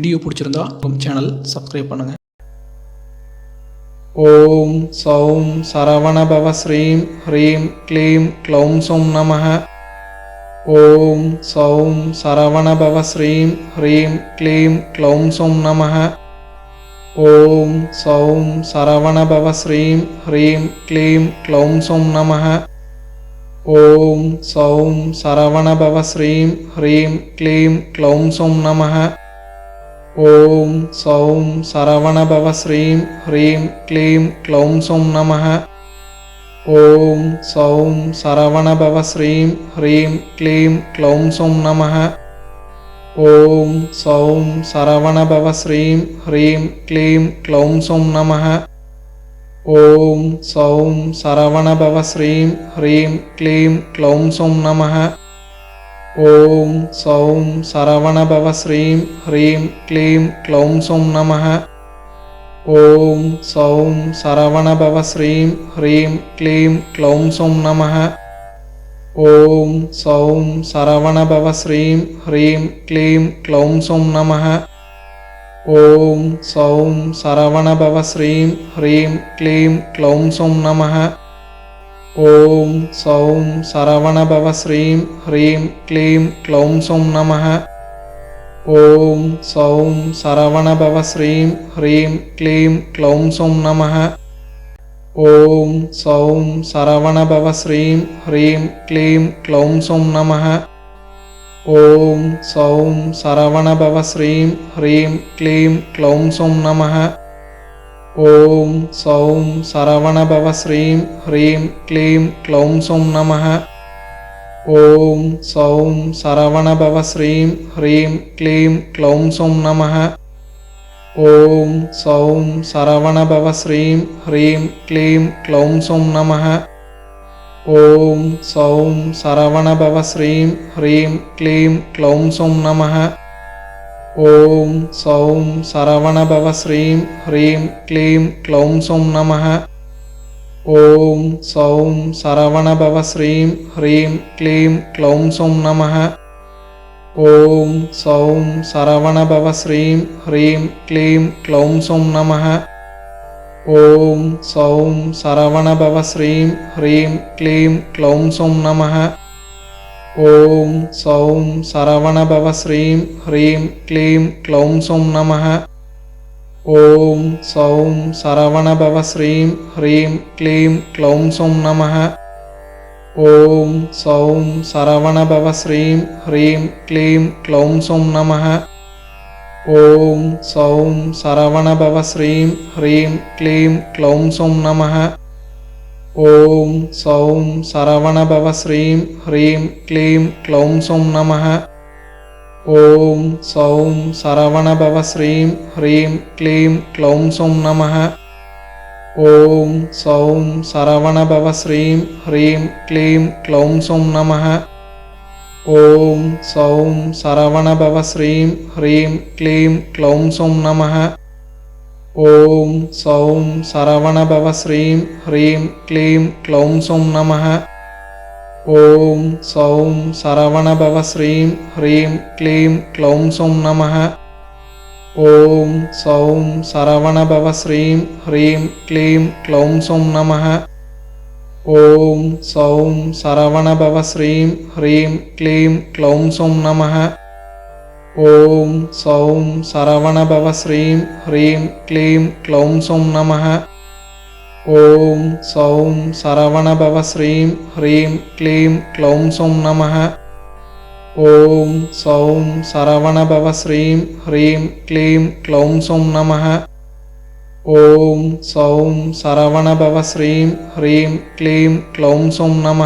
Video பிடிச்சிருந்தா உங்கள் channel subscribe பண்ணுங்கள் ஓம் சௌம் சரவணபவ ஸ்ரீம் ஹ்ரீம் க்ளீம் க்ளௌம் சௌம் நம ஓம் சௌம் சரவணபவ ஸ்ரீம் ஹ்ரீம் க்ளீம் க்ளௌம் சௌம் நம ஓம் சௌம் சரவணபவ ஸ்ரீம் ஹ்ரீம் க்ளீம் க்ளௌம் சௌம் நம ஓம் சௌம் சரவணபவ ஸ்ரீம் ஹ்ரீம் க்ளீம் க்ளௌம் சௌம் நமः ఓం సౌం సరవణభవ శ్రీం హ్రీం క్లీం క్లౌం సౌం నమ. ఓం సౌం సరవణభవ శ్రీం హ్రీం క్లీం క్లౌం సౌం నమ. ఓం సౌం సరవణభవ శ్రీం హ్రీం క్లీం క్లౌం సౌం నమ. ఓం సౌం సరవణభవ శ్రీం హ్రీం క్లీం క్లౌం సౌం నమ. ॐ सौं सरवणभव श्रीं ह्रीं क्लीं क्लौं सौं नमः। ॐ सौं सरवणभव श्रीं ह्रीं क्लीं क्लौं सौं नमः। ॐ सौं शरवणभव श्रीं ह्रीं क्लीं क्लौं सौं नमः। ॐ सौं शरवणभव श्रीं ह्रीं क्लीं क्लौं सौं नमः। ॐ सौं सरवणभव श्रीं ह्रीं क्लीं क्लौं सौं नमः। ॐ सौं सरवणभव श्रीं ह्रीं क्लीं क्लौं सौं नमः। ॐ सौं सरवणभव श्रीं ह्रीं क्लीं क्लौं सौं नमः। ॐ सौं सरवणभव श्रीं ह्रीं क्लीं क्लौं सौं नमः। ఓం సౌం సరవణభవ శ్రీం హ్రీం క్లీం క్లౌం సౌం నమ. ఓం సౌం సరవణభవ శ్రీం హ్రీం క్లీం క్లౌం సౌం నమ. ఓం సౌం సరవణభవ శ్రీం హ్రీం క్లీం క్లౌం సౌం నమ. ఓం సౌం సరవణభవ శ్రీం హ్రీం క్లీం క్లౌం సౌం నమ. ఓం సౌం సరవణభవ శ్రీం హ్రీం క్లీం క్లౌం సౌం నమ. ఓం సౌం సరవణభవ శ్రీం హ్రీం క్లీం క్లౌం సౌం నమ. ఓం సౌం సరవణభవ శ్రీం హ్రీం క్లీం క్లౌం సౌం నమ. ఓం సౌం సరవణభవ శ్రీం హ్రీం క్లీం క్లౌం సౌం నమ. ॐ सौं सरवणभव श्रीं ह्रीं क्लीं क्लौं सौं नमः। ॐ सौं सरवणभव श्रीं ह्रीं क्लीं क्लौं सौं नमः। ॐ सौं सरवणभव श्रीं ह्रीं क्लीं क्लौं सौं नमः। ॐ सौं सरवणभव श्रीं ह्रीं क्लीं क्लौं सौं नमः। ఓం సౌం సరవణభవ శ్రీం హ్రీం క్లీం క్లౌం సౌం నమ. ఓం సౌం సరవణభవ శ్రీం హ్రీం క్లీం క్లౌం సౌం నమ. ఓం సౌం సరవణభవ శ్రీం హ్రీం క్లీం క్లౌం సౌం నమ. ఓం సౌం సరవణభవ శ్రీం హ్రీం క్లీం క్లౌం సౌం నమ. ఓం సౌం సరవణభవ శ్రీం హ్రీం క్లీం క్లౌం సౌం నమ. ఓం సౌం సరవణభవ శ్రీం హ్రీం క్లీం క్లౌం సౌం నమ. ఓం సౌం సరవణభవ శ్రీం హ్రీం క్లీం క్లౌం సౌం నమ. ఓం సౌం సరవణభవ శ్రీం హ్రీం క్లీం క్లౌం సౌం నమ. ఓం సౌం సరవణభవ శ్రీం హ్రీం క్లీం క్లౌం సౌం నమ. ఓం సౌం సరవణభవ శ్రీం హ్రీం క్లీం క్లౌం సౌం నమ. ఓం సౌం సరవణభవ శ్రీం హ్రీం క్లీం క్లౌం సౌం నమ. ఓం సౌం సరవణభవ శ్రీం హ్రీం క్లీం క్లౌం సౌం నమ.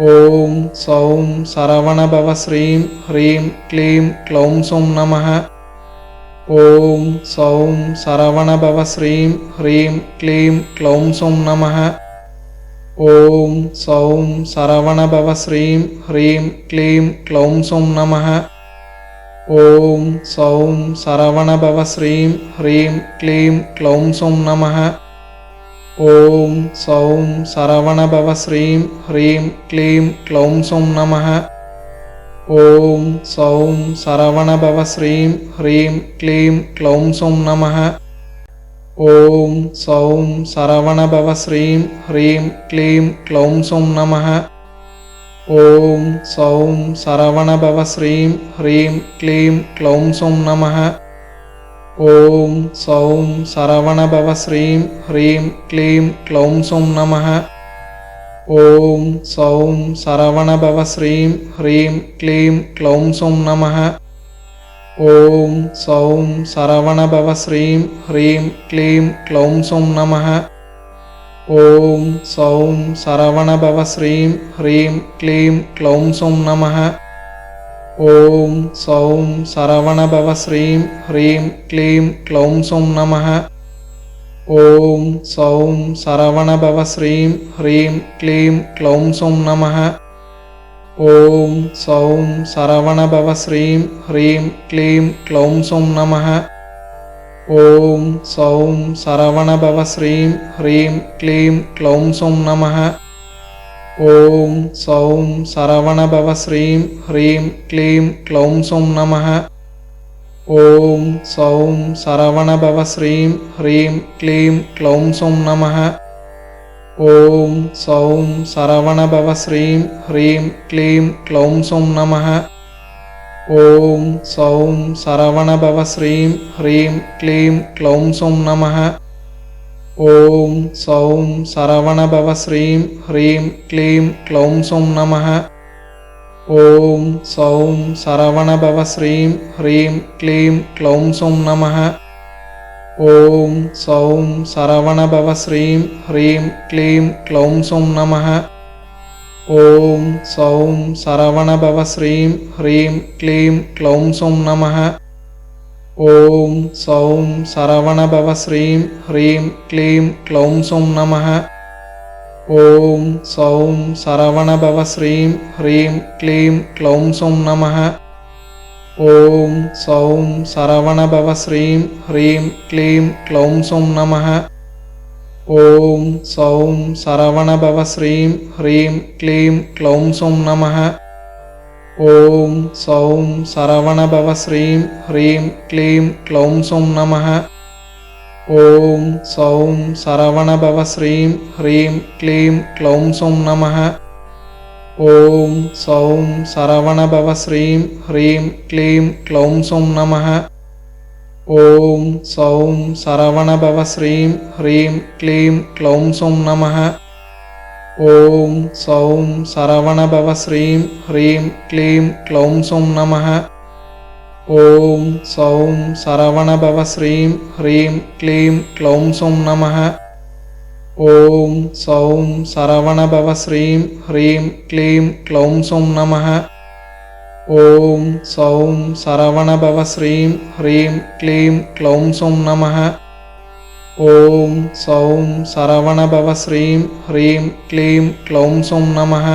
ॐ सौं सरवणभव श्रीं ह्रीं क्लीं क्लौं सौं नमः। ॐ सौं सरवणभव श्रीं ह्रीं क्लीं क्लौं सौं नमः। ॐ सौं सरवणभव श्रीं ह्रीं क्लीं क्लौं सौं नमः। ॐ सौं सरवणभव श्रीं ह्रीं क्लीं क्लौं सौं नमः। ఓం సౌం సరవణభవ శ్రీం హ్రీం క్లీం క్లౌం సౌం నమ. ఓం సౌం సరవణభవ శ్రీం హ్రీం క్లీం క్లౌం సౌం నమ. ఓం సౌం సరవణభవ శ్రీం హ్రీం క్లీం క్లౌం సౌం నమ. ఓం సౌం సరవణభవ శ్రీం హ్రీం క్లీం క్లౌం సౌం నమ. ఓం సౌం సరవణభవ శ్రీం హ్రీం క్లీం క్లౌం సౌం నమ. ఓం సౌం సరవణభవ శ్రీం హ్రీం క్లీం క్లౌం సౌం నమ. ఓం సౌం సరవణభవ శ్రీం హ్రీం క్లీం క్లౌం సౌం నమ. ఓం సౌం సరవణభవ శ్రీం హ్రీం క్లీం క్లౌం సౌం నమ. ఓం సౌం సరవణభవ శ్రీం హ్రీం క్లీం క్లౌం సౌం నమ. ఓం సౌం సరవణభవ శ్రీం హ్రీం క్లీం క్లౌం సౌం నమ. ఓం సౌం సరవణభవ శ్రీం హ్రీం క్లీం క్లౌం సౌం నమ. ఓం సౌం సరవణభవ శ్రీం హ్రీం క్లీం క్లౌం సౌం నమ. ॐ सौं सरवणभव श्रीं ह्रीं क्लीं क्लौं सौं नमः। ॐ सौं सरवणभव श्रीं ह्रीं क्लीं क्लौं सौं नमः। ॐ सौं सरवणभव श्रीं ह्रीं क्लीं क्लौं सौं नमः। ॐ सौं सरवणभव श्रीं ह्रीं क्लीं क्लौं सौं नमः ఓం సౌం సరవణభవ శ్రీం హ్రీం క్లీం క్లౌం సౌం నమ ఓం సౌం సరవణభవ శ్రీం హ్రీం క్లీం క్లౌం సౌం నమ ఓం సౌం సరవణభవ శ్రీం హ్రీం క్లీం క్లౌం సౌం నమ ఓం సౌం సరవణభవ శ్రీం హ్రీం క్లీం క్లౌం సౌం నమ ఓం సౌం సరవణభవ శ్రీం హ్రీం క్లీం క్లౌం సౌం నమ. ఓం సౌం సరవణభవ శ్రీం హ్రీం క్లీం క్లౌం సౌం నమ. ఓం సౌం సరవణభవ శ్రీం హ్రీం క్లీం క్లౌం సౌం నమ. ఓం సౌం సరవణభవ శ్రీం హ్రీం క్లీం క్లౌం సౌం నమ. ఓం సౌం సరవణభవ శ్రీం హ్రీం క్లీం క్లౌం సౌం నమ ఓం సౌం సరవణభవ శ్రీం హ్రీం క్లీం క్లౌం సౌం నమ ఓం సౌం సరవణభవ శ్రీం హ్రీం క్లీం క్లౌం సౌం నమ ఓం సౌం సరవణభవ శ్రీం హ్రీం క్లీం క్లౌం సౌం నమ ॐ सौं सरवणभव श्रीं ह्रीं क्लीं क्लौं सौं नमः। ॐ सौं सरवणभव श्रीं ह्रीं क्लीं क्लौं सौं नमः। ॐ सौं सरवणभव श्रीं ह्रीं क्लीं क्लौं सौं नमः। ॐ सौं सरवणभव श्रीं ह्रीं क्लीं क्लौं सौं नमः ॐ सौं सरवणभव श्रीं ह्रीं क्लीं क्लौं सौं नमः।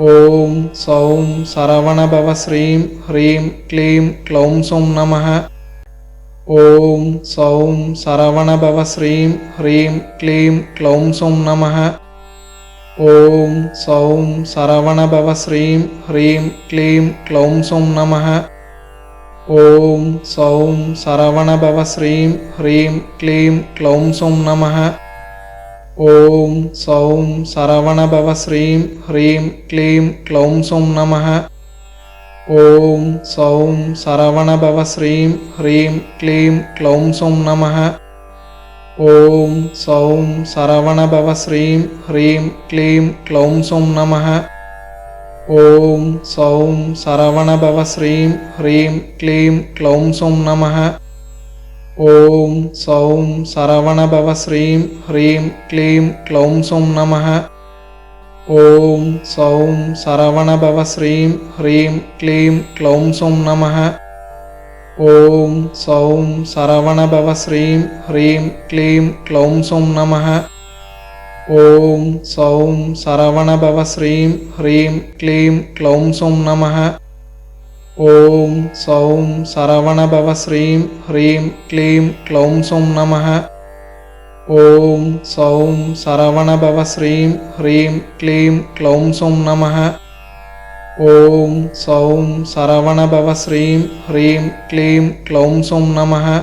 ॐ सौं सरवणभव श्रीं ह्रीं क्लीं क्लौं सौं नमः। ॐ सौं सरवणभव श्रीं ह्रीं क्लीं क्लौं सौं नमः। ॐ सौं सरवणभव श्रीं ह्रीं क्लीं क्लौं सौं नमः ॐ सौं सरवणभव श्रीं ह्रीं क्लीं क्लौं सौं नमः। ॐ सौं सरवणभव श्रीं ह्रीं क्लीं क्लौं सौं नमः। ॐ सौं सरवणभव श्रीं ह्रीं क्लीं क्लौं सौं नमः। ॐ सौं सरवणभव श्रीं ह्रीं क्लीं क्लौं सौं नमः ఓం సౌం సరవణభవ శ్రీం హ్రీం క్లీం క్లౌం సౌం నమ. ఓం సౌం సరవణభవ శ్రీం హ్రీం క్లీం క్లౌం సౌం నమ. ఓం సౌం సరవణభవ శ్రీం హ్రీం క్లీం క్లౌం సౌం నమ. ఓం సౌం సరవణభవ శ్రీం హ్రీం క్లీం క్లౌం సౌం నమ. ॐ सौं सरवणभव श्रीं ह्रीं क्लीं क्लौं सौं नमः। ॐ सौं सरवणभव श्रीं ह्रीं क्लीं क्लौं सौं नमः। ॐ सौं सरवणभव श्रीं ह्रीं क्लीं क्लौं सौं नमः। ॐ सौं सरवणभव श्रीं ह्रीं क्लीं क्लौं सौं नमः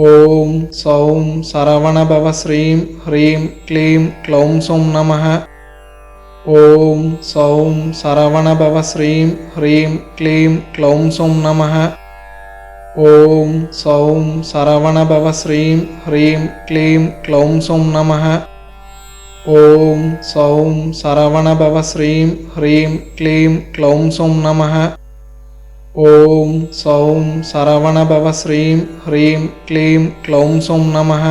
ఓం సౌం సరవణభవ శ్రీం హ్రీం క్లీం క్లౌం సౌం నమ ఓం సౌం సరవణభవ శ్రీం హ్రీం క్లీం క్లౌం సౌం నమ ఓం సౌం సరవణభవ శ్రీం హ్రీం క్లీం క్లౌం సౌం నమ ఓం సౌం సరవణభవ శ్రీం హ్రీం క్లీం క్లౌం సౌం నమ ॐ सौं सरवणभव श्रीं ह्रीं क्लीं क्लौं सौं नमः।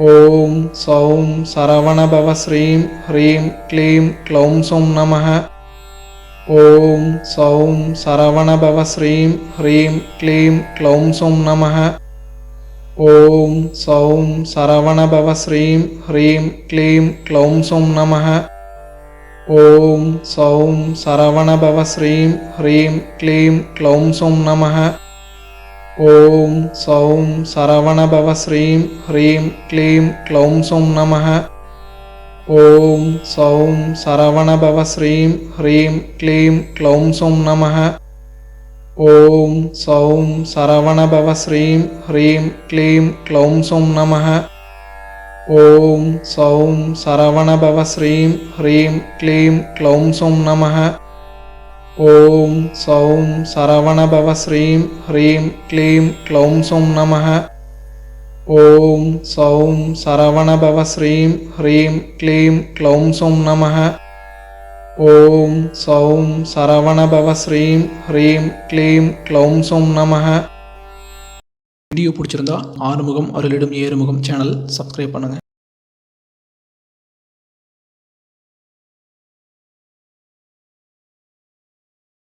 ॐ सौं सरवणभव श्रीं ह्रीं क्लीं क्लौं सौं नमः। ॐ सौं सरवणभव श्रीं ह्रीं क्लीं क्लौं सौं नमः। ॐ सौं सरवणभव श्रीं ह्रीं क्लीं क्लौं सौं नमः ఓం సౌం సరవణభవ శ్రీం హ్రీం క్లీం క్లౌం సౌం నమ ఓం సౌం సరవణభవ శ్రీం హ్రీం క్లీం క్లౌం సౌం నమ ఓం సౌం సరవణభవ శ్రీం హ్రీం క్లీం క్లౌం సౌం నమ ఓం సౌం సరవణభవ శ్రీం హ్రీం క్లీం క్లౌం సౌం నమ ॐ सौं सरवणभव श्रीं ह्रीं क्लीं क्लौं सौं नमः। ॐ सौं सरवणभव श्रीं ह्रीं क्लीं क्लौं सौं नमः। ॐ सौं सरवणभव श्रीं ह्रीं क्लीं क्लौं सौं नमः। ॐ सौं सरवणभव श्रीं ह्रीं क्लीं क्लौं सौं नमः வீடியோ பிடிச்சிருந்தா ஆறுமுகம் அருளிடும் ஏறுமுகம் சேனல் சப்ஸ்கிரைப் பண்ணுங்கள்